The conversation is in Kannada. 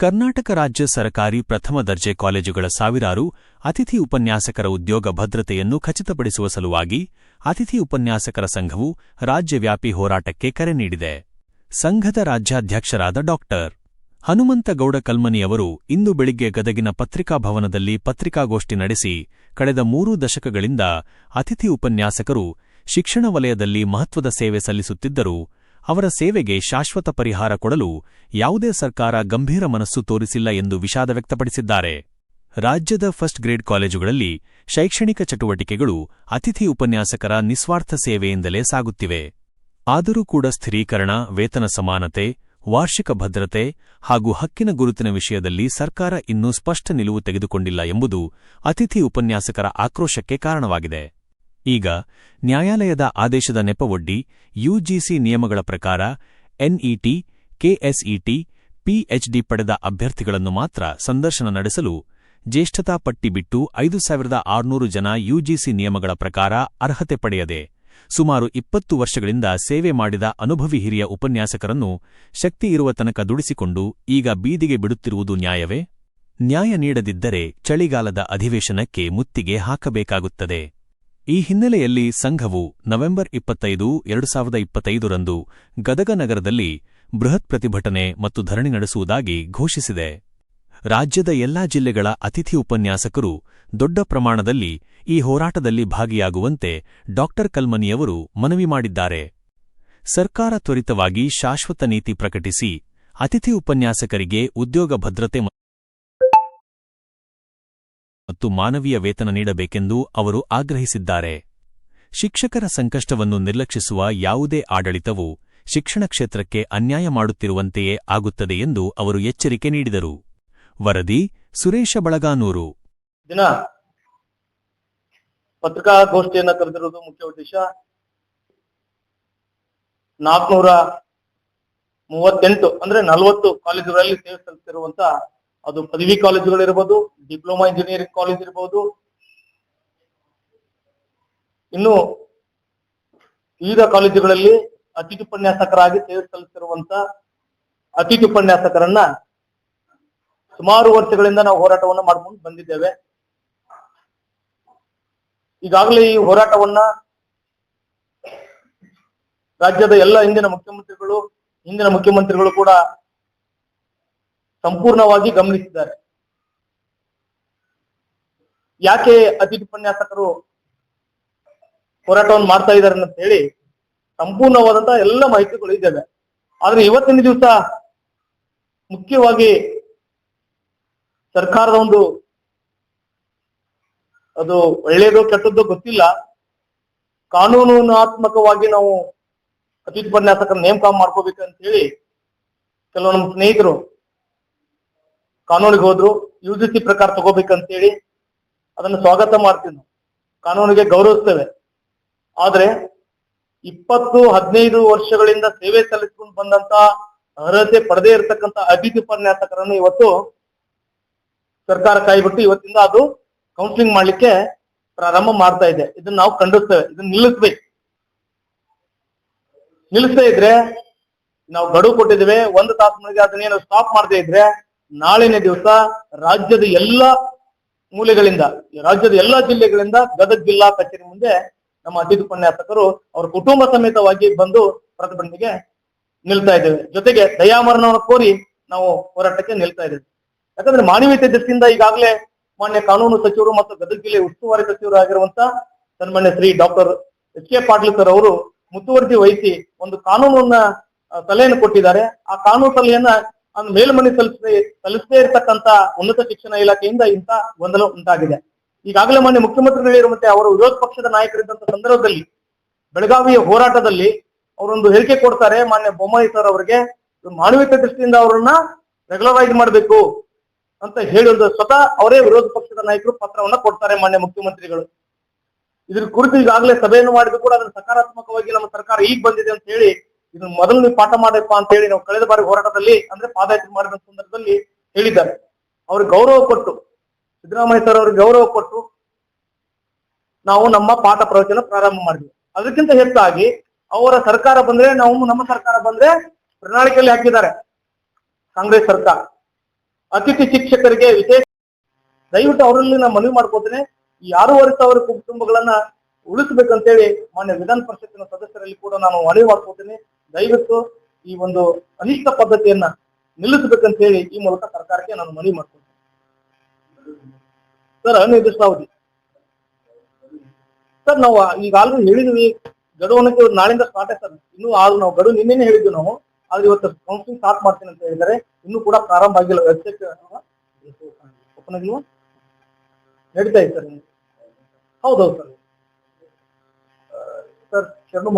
ಕರ್ನಾಟಕ ರಾಜ್ಯ ಸರಕಾರಿ ಪ್ರಥಮ ದರ್ಜೆ ಕಾಲೇಜುಗಳ ಸಾವಿರಾರು ಅತಿಥಿ ಉಪನ್ಯಾಸಕರ ಉದ್ಯೋಗ ಭದ್ರತೆಯನ್ನು ಖಚಿತಪಡಿಸುವ ಸಲುವಾಗಿ ಅತಿಥಿ ಉಪನ್ಯಾಸಕರ ಸಂಘವು ರಾಜ್ಯವ್ಯಾಪಿ ಹೋರಾಟಕ್ಕೆ ಕರೆ ನೀಡಿದೆ. ಸಂಘದ ರಾಜ್ಯಾಧ್ಯಕ್ಷರಾದ ಡಾಕ್ಟರ್ ಹನುಮಂತಗೌಡ ಕಲ್ಮನಿಯವರು ಇಂದು ಬೆಳಿಗ್ಗೆ ಗದಗಿನ ಪತ್ರಿಕಾಭವನದಲ್ಲಿ ಪತ್ರಿಕಾಗೋಷ್ಠಿ ನಡೆಸಿ ಕಳೆದ ಮೂರು ದಶಕಗಳಿಂದ ಅತಿಥಿ ಉಪನ್ಯಾಸಕರು ಶಿಕ್ಷಣ ವಲಯದಲ್ಲಿ ಮಹತ್ವದ ಸೇವೆ ಸಲ್ಲಿಸುತ್ತಿದ್ದರೂ. ಅವರ ಸೇವೆಗೆ ಶಾಶ್ವತ ಪರಿಹಾರ ಕೊಡಲು ಯಾವುದೇ ಸರ್ಕಾರ ಗಂಭೀರ ಮನಸ್ಸು ತೋರಿಸಿಲ್ಲ ಎಂದು ವಿಷಾದ ವ್ಯಕ್ತಪಡಿಸಿದ್ದಾರೆ. ರಾಜ್ಯದ ಫಸ್ಟ್ ಗ್ರೇಡ್ ಕಾಲೇಜುಗಳಲ್ಲಿ ಶೈಕ್ಷಣಿಕ ಚಟುವಟಿಕೆಗಳು ಅತಿಥಿ ಉಪನ್ಯಾಸಕರ ನಿಸ್ವಾರ್ಥ ಸೇವೆಯಿಂದಲೇ ಸಾಗುತ್ತಿವೆ. ಆದರೂ ಕೂಡ ಸ್ಥಿರೀಕರಣ, ವೇತನ ಸಮಾನತೆ, ವಾರ್ಷಿಕ ಭದ್ರತೆ ಹಾಗೂ ಹಕ್ಕಿನ ಗುರುತಿನ ವಿಷಯದಲ್ಲಿ ಸರ್ಕಾರ ಇನ್ನೂ ಸ್ಪಷ್ಟ ನಿಲುವು ತೆಗೆದುಕೊಂಡಿಲ್ಲ ಎಂಬುದು ಅತಿಥಿ ಉಪನ್ಯಾಸಕರ ಆಕ್ರೋಶಕ್ಕೆ ಕಾರಣವಾಗಿದೆ. ಈಗ ನ್ಯಾಯಾಲಯದ ಆದೇಶದ ನೆಪವೊಡ್ಡಿ ಯುಜಿಸಿ ನಿಯಮಗಳ ಪ್ರಕಾರ ಎನ್ಇಟಿ, ಕೆಎಸ್ಇಟಿ, ಪಿಎಚ್ಡಿ ಪಡೆದ ಅಭ್ಯರ್ಥಿಗಳನ್ನು ಮಾತ್ರ ಸಂದರ್ಶನ ನಡೆಸಲು ಜ್ಯೇಷ್ಠತಾ ಪಟ್ಟಿ ಬಿಟ್ಟು ಐದು ಸಾವಿರದ ಆರುನೂರು ಜನ ಯುಜಿಸಿ ನಿಯಮಗಳ ಪ್ರಕಾರ ಅರ್ಹತೆ ಪಡೆಯದೆ, ಸುಮಾರು ಇಪ್ಪತ್ತು ವರ್ಷಗಳಿಂದ ಸೇವೆ ಮಾಡಿದ ಅನುಭವಿ ಹಿರಿಯ ಉಪನ್ಯಾಸಕರನ್ನು ಶಕ್ತಿ ಇರುವ ತನಕ ದುಡಿಸಿಕೊಂಡು ಈಗ ಬೀದಿಗೆ ಬಿಡುತ್ತಿರುವುದು ನ್ಯಾಯವೇ? ನ್ಯಾಯ ನೀಡದಿದ್ದರೆ ಚಳಿಗಾಲದ ಅಧಿವೇಶನಕ್ಕೆ ಮುತ್ತಿಗೆ ಹಾಕಬೇಕಾಗುತ್ತದೆ. ಈ ಹಿನ್ನೆಲೆಯಲ್ಲಿ ಸಂಘವು ನವೆಂಬರ್ ಇಪ್ಪತ್ತೈದು, ಎರಡು ಸಾವಿರದ ಇಪ್ಪತ್ತೈದರಂದು ಗದಗ ನಗರದಲ್ಲಿ ಬೃಹತ್ ಪ್ರತಿಭಟನೆ ಮತ್ತು ಧರಣಿ ನಡೆಸುವುದಾಗಿ ಘೋಷಿಸಿದೆ. ರಾಜ್ಯದ ಎಲ್ಲಾ ಜಿಲ್ಲೆಗಳ ಅತಿಥಿ ಉಪನ್ಯಾಸಕರು ದೊಡ್ಡ ಪ್ರಮಾಣದಲ್ಲಿ ಈ ಹೋರಾಟದಲ್ಲಿ ಭಾಗಿಯಾಗುವಂತೆ ಡಾಕ್ಟರ್ ಕಲ್ಮನಿಯವರು ಮನವಿ ಮಾಡಿದ್ದಾರೆ. ಸರ್ಕಾರ ತ್ವರಿತವಾಗಿ ಶಾಶ್ವತ ನೀತಿ ಪ್ರಕಟಿಸಿ ಅತಿಥಿ ಉಪನ್ಯಾಸಕರಿಗೆ ಉದ್ಯೋಗ ಭದ್ರತೆ ಮತ್ತು ಮಾನವೀಯ ವೇತನ ನೀಡಬೇಕೆಂದು ಅವರು ಆಗ್ರಹಿಸಿದ್ದಾರೆ. ಶಿಕ್ಷಕರ ಸಂಕಷ್ಟವನ್ನು ನಿರ್ಲಕ್ಷಿಸುವ ಯಾವುದೇ ಆಡಳಿತವು ಶಿಕ್ಷಣ ಕ್ಷೇತ್ರಕ್ಕೆ ಅನ್ಯಾಯ ಮಾಡುತ್ತಿರುವಂತೆಯೇ ಆಗುತ್ತದೆ ಎಂದು ಅವರು ಎಚ್ಚರಿಕೆ ನೀಡಿದರು. ವರದಿ ಸುರೇಶ ಬಳಗಾನೂರು. ದಿನ ಪತ್ರಿಕಾಗೋಷ್ಠಿಯನ್ನು ಕರೆದಿರುವುದು ಮುಖ್ಯ ಉದ್ದೇಶ. ನಾಲ್ಕುನೂರ ಮೂವತ್ತೆಂಟು ಅಂದ್ರೆ ನಲವತ್ತು ಕಾಲೇಜುಗಳಲ್ಲಿ ಸೇವೆ ಸಲ್ಲಿಸಿರುವಂತ ಅದು ಪದವಿ ಕಾಲೇಜುಗಳು ಇರಬಹುದು ಡಿಪ್ಲೊಮಾ ಇಂಜಿನಿಯರಿಂಗ್ ಕಾಲೇಜ್ ಇರಬಹುದು ಇನ್ನು ವಿವಿಧ ಕಾಲೇಜುಗಳಲ್ಲಿ ಅತಿಥಿ ಉಪನ್ಯಾಸಕರಾಗಿ ಸೇವೆ ಸಲ್ಲಿಸಿರುವಂತ ಅತಿಥಿ ಉಪನ್ಯಾಸಕರನ್ನ ಸುಮಾರು ವರ್ಷಗಳಿಂದ ನಾವು ಹೋರಾಟವನ್ನ ಮಾಡ್ಕೊಂಡು ಬಂದಿದ್ದೇವೆ. ಈಗಾಗಲೇ ಈ ಹೋರಾಟವನ್ನ ರಾಜ್ಯದ ಎಲ್ಲ ಹಿಂದಿನ ಮುಖ್ಯಮಂತ್ರಿಗಳು ಹಿಂದಿನ ಮುಖ್ಯಮಂತ್ರಿಗಳು ಕೂಡ ಸಂಪೂರ್ಣವಾಗಿ ಗಮನಿಸಿದ್ದಾರೆ. ಯಾಕೆ ಅತಿಥಿ ಉಪನ್ಯಾಸಕರು ಹೋರಾಟವನ್ನು ಮಾಡ್ತಾ ಇದ್ದಾರೆ ಅಂತ ಹೇಳಿ ಸಂಪೂರ್ಣವಾದಂತಹ ಎಲ್ಲ ಮಾಹಿತಿಗಳು ಇದ್ದಾವೆ. ಆದ್ರೆ ಇವತ್ತಿನ ದಿವಸ ಮುಖ್ಯವಾಗಿ ಸರ್ಕಾರದ ಒಂದು ಅದು ಒಳ್ಳೆಯದೋ ಕೆಟ್ಟದ್ದೋ ಗೊತ್ತಿಲ್ಲ. ಕಾನೂನಾತ್ಮಕವಾಗಿ ನಾವು ಅತಿಥಿ ಉಪನ್ಯಾಸಕರ ನೇಮಕ ಮಾಡ್ಕೋಬೇಕಂತ ಹೇಳಿ ಕೆಲವು ನಮ್ಮ ಸ್ನೇಹಿತರು ಕಾನೂನಿಗೆ ಹೋದ್ರು ಯು ಜಿ ಸಿ ಪ್ರಕಾರ ತಗೋಬೇಕಂತೇಳಿ ಅದನ್ನು ಸ್ವಾಗತ ಮಾಡ್ತೀವಿ ಕಾನೂನಿಗೆ ಗೌರವಿಸ್ತೇವೆ. ಆದ್ರೆ ಇಪ್ಪತ್ತು, ಹದಿನೈದು ವರ್ಷಗಳಿಂದ ಸೇವೆ ಸಲ್ಲಿಸಿಕೊಂಡು ಬಂದಂತ ಅರ್ಹತೆ ಪಡೆದೇ ಇರತಕ್ಕಂತ ಅತಿಥಿ ಉಪನ್ಯಾಸಕರನ್ನು ಇವತ್ತು ಸರ್ಕಾರ ಕಾಯ್ಬಿಟ್ಟು ಇವತ್ತಿಂದ ಅದು ಕೌನ್ಸಿಲಿಂಗ್ ಮಾಡ್ಲಿಕ್ಕೆ ಪ್ರಾರಂಭ ಮಾಡ್ತಾ ಇದೆ. ಇದನ್ನ ನಾವು ಕಂಡಿಸ್ತೇವೆ ಇದನ್ನ ನಿಲ್ಲಿಸ್ಬೇಕು. ನಿಲ್ಲಿಸದೇ ಇದ್ರೆ ನಾವು ಗಡುವು ಕೊಟ್ಟಿದ್ದೇವೆ. ಒಂದು ತಾಸು ಮನೆಗೆ ಅದನ್ನೇನು ಸ್ಟಾಪ್ ಮಾಡದೇ ಇದ್ರೆ ನಾಳಿನ ದಿವಸ ರಾಜ್ಯದ ಎಲ್ಲ ಮೂಲೆಗಳಿಂದ, ರಾಜ್ಯದ ಎಲ್ಲ ಜಿಲ್ಲೆಗಳಿಂದ ಗದಗ ಜಿಲ್ಲಾ ಕಚೇರಿ ಮುಂದೆ ನಮ್ಮ ಅತಿಥಿ ಉಪನ್ಯಾಸಕರು ಅವರ ಕುಟುಂಬ ಸಮೇತವಾಗಿ ಬಂದು ಪ್ರತಿಭಟನೆಗೆ ನಿಲ್ತಾ ಇದ್ದೇವೆ. ಜೊತೆಗೆ ದಯಾಮರಣವನ್ನು ಕೋರಿ ನಾವು ಹೋರಾಟಕ್ಕೆ ನಿಲ್ತಾ ಇದ್ದೇವೆ. ಯಾಕಂದ್ರೆ ಮಾನವೀಯತೆ ದೃಷ್ಟಿಯಿಂದ ಈಗಾಗಲೇ ಮಾನ್ಯ ಕಾನೂನು ಸಚಿವರು ಮತ್ತು ಗದಗ ಜಿಲ್ಲೆ ಉಸ್ತುವಾರಿ ಸಚಿವರು ಆಗಿರುವಂತ ಸನ್ಮಾನ್ಯ Shri doctor H K Patil sir ಅವರು ಮುತುವರ್ಜಿ ವಹಿಸಿ ಒಂದು ಕಾನೂನನ್ನ ಸಲಹೆಯನ್ನು ಕೊಟ್ಟಿದ್ದಾರೆ. ಆ ಕಾನೂನು ಸಲಹೆಯನ್ನ ಒಂದು ಮೇಲ್ಮನೆ ಸಲ್ಲಿಸದೆ ಸಲ್ಲಿಸದೇ ಇರತಕ್ಕಂತ ಉನ್ನತ ಶಿಕ್ಷಣ ಇಲಾಖೆಯಿಂದ ಇಂಥ ಗೊಂದಲ ಉಂಟಾಗಿದೆ. ಈಗಾಗಲೇ ಮಾನ್ಯ ಮುಖ್ಯಮಂತ್ರಿಗಳು ಹೇಳಿರುವಂತೆ ಅವರು ವಿರೋಧ ಪಕ್ಷದ ನಾಯಕರಿದ್ದಂತ ಸಂದರ್ಭದಲ್ಲಿ, ಬೆಳಗಾವಿಯ ಹೋರಾಟದಲ್ಲಿ ಅವರೊಂದು ಹೇಳಿಕೆ ಕೊಡ್ತಾರೆ ಮಾನ್ಯ ಬೊಮ್ಮಾಯಿ ಸರ್ ಅವರಿಗೆ. ಮಾನವೀಯತೆ ದೃಷ್ಟಿಯಿಂದ ಅವರನ್ನ ರೆಗ್ಯುಲರೈಸ್ ಮಾಡಬೇಕು ಅಂತ ಹೇಳಿ ಒಂದು ಸ್ವತಃ ಅವರೇ ವಿರೋಧ ಪಕ್ಷದ ನಾಯಕರು ಪತ್ರವನ್ನ ಕೊಡ್ತಾರೆ ಮಾನ್ಯ ಮುಖ್ಯಮಂತ್ರಿಗಳು. ಇದ್ರ ಕುರಿತು ಈಗಾಗಲೇ ಸಭೆಯನ್ನು ಮಾಡಿದ್ರು ಕೂಡ ಅದನ್ನು ಸಕಾರಾತ್ಮಕವಾಗಿ ನಮ್ಮ ಸರ್ಕಾರ ಈಗ ಬಂದಿದೆ ಅಂತ ಹೇಳಿ ಇದನ್ನ ಮೊದಲು ನೀವು ಪಾಠ ಮಾಡಪ್ಪ ಅಂತ ಹೇಳಿ ನಾವು ಕಳೆದ ಬಾರಿ ಹೋರಾಟದಲ್ಲಿ, ಅಂದ್ರೆ ಪಾದಯಾತ್ರೆ ಮಾಡಿದ ಸಂದರ್ಭದಲ್ಲಿ ಹೇಳಿದ್ದಾರೆ. ಅವ್ರಿಗೆ ಗೌರವ ಕೊಟ್ಟು, ಸಿದ್ದರಾಮಯ್ಯ ಸರ್ ಅವ್ರಿಗೆ ಗೌರವ ಕೊಟ್ಟು ನಾವು ನಮ್ಮ ಪಾಠ ಪ್ರವಚನ ಪ್ರಾರಂಭ ಮಾಡಿದ್ವಿ. ಅದಕ್ಕಿಂತ ಹೆಚ್ಚಾಗಿ ಅವರ ಸರ್ಕಾರ ಬಂದ್ರೆ, ನಾವು ನಮ್ಮ ಸರ್ಕಾರ ಬಂದ್ರೆ ಪ್ರಣಾಳಿಕೆಯಲ್ಲಿ ಹಾಕಿದ್ದಾರೆ. ಕಾಂಗ್ರೆಸ್ ಸರ್ಕಾರ. ಅತಿಥಿ ಶಿಕ್ಷಕರಿಗೆ ವಿಶೇಷ ದಯವಿಟ್ಟು ಅವರಲ್ಲಿ ನಾನು ಮನವಿ ಮಾಡ್ಕೋತೇನೆ, ಈ ಆರೂವರೆ ಸಾವಿರ ಕುಟುಂಬಗಳನ್ನ ಉಳಿಸ್ಬೇಕಂತೇಳಿ ಮಾನ್ಯ ವಿಧಾನ ಪರಿಷತ್ತಿನ ಸದಸ್ಯರಲ್ಲಿ ಕೂಡ ನಾನು ಮನವಿ ಮಾಡ್ಕೋತೇನೆ. ದಯವಿಟ್ಟು ಈ ಒಂದು ಅನಿಷ್ಟ ಪದ್ಧತಿಯನ್ನ ನಿಲ್ಲಿಸಬೇಕಂತೇಳಿ ಈ ಮೂಲಕ ಸರ್ಕಾರಕ್ಕೆ ನಾನು ಮನವಿ ಮಾಡ್ಕೊಳ್ತೇನೆ. ಸರ್, ಅನಿರ್ದಿಷ್ಟಾವಧಿ. ಸರ್, ನಾವು ಈಗ ಆಲ್ರೆಡಿ ಹೇಳಿದ್ವಿ ಗಡುವನಕ್ಕೆ ನಾಳೆಯಿಂದ ಸ್ಟಾರ್ಟ್ ಆಯ್ತು ಸರ್. ಇನ್ನೂ ಆದ್ರೂ ನಾವು ಗಡು ನಿನ್ನೆನೆ ಹೇಳಿದ್ವಿ ನಾವು. ಆದ್ರೆ ಇವತ್ತು ಕೌನ್ಸಿಲಿಂಗ್ ಸ್ಟಾರ್ಟ್ ಮಾಡ್ತೀನಿ ಅಂತ ಹೇಳಿದರೆ ಇನ್ನೂ ಕೂಡ ಪ್ರಾರಂಭ ಆಗಿಲ್ಲ. ವೆಬ್ಸೈಟ್ ಓಪನ್ ಆಗಿಲ್ವಾ? ನಡೀತಾ ಇದೆ ಸರ್ ಹೌದೌದು ಸರ್. ಸರ್, ಶರಣು